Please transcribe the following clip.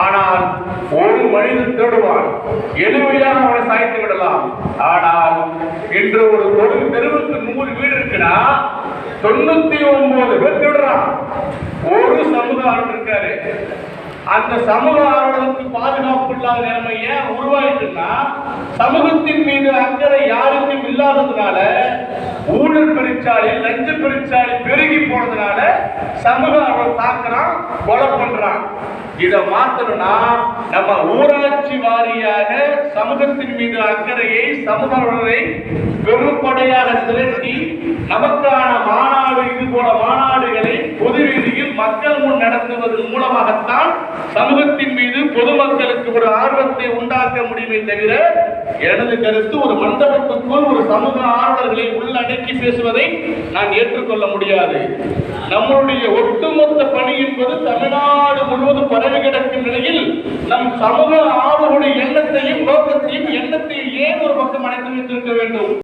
ஆனால் ஒரு மனிதன் தேடுவான். எளிமையாக அவனை சாய்த்து விடலாம். ஆனால் இன்று ஒரு தொழில் தெருவுக்கு நூறு வீடு இருக்குன்னா தொண்ணூத்தி ஒன்பது பேர் தேடுறான். ஒரு சமுதாயம் இருக்காரு அந்த சமூக ஆர்வலருக்கு பாதுகாப்பு இல்லாத நிலைமை ஏன் உருவாயிட்டுன்னா சமூகத்தின் மீது அக்கறை யாருக்கும் இல்லாததுனால ஊழல் பெருச்சாலை லஞ்ச பெருச்சாலை சமூக ஆர்வலர் தாக்குறான் கொலை பண்றான். இதை மாத்தணும்னா நம்ம ஊராட்சி வாரியாக சமூகத்தின் மீது அக்கறையை சமூக பெரும்படையாக திரட்டி நமக்கான நடத்துவதன் மூலமாகத்தான் சமூகத்தின் மீது பொதுமக்களுக்கு ஒரு ஆர்வத்தை உண்டாக்க முடியுமே தவிர எனது கருத்து ஒரு மண்டபத்துக்குள் ஒரு சமூக ஆர்வலர்களை உள்ளடக்கி பேசுவதை நான் ஏற்றுக்கொள்ள முடியாது. நம்முடைய ஒட்டுமொத்த பணி என்பது தமிழ்நாடு முழுவதும் பரவி கிடக்கும் நிலையில் நம் சமூக ஆர்வலுடைய எண்ணத்தையும் நோக்கத்தையும் எண்ணத்தையும் ஏன் ஒரு பக்கம் அடைத்து வைத்திருக்க வேண்டும்?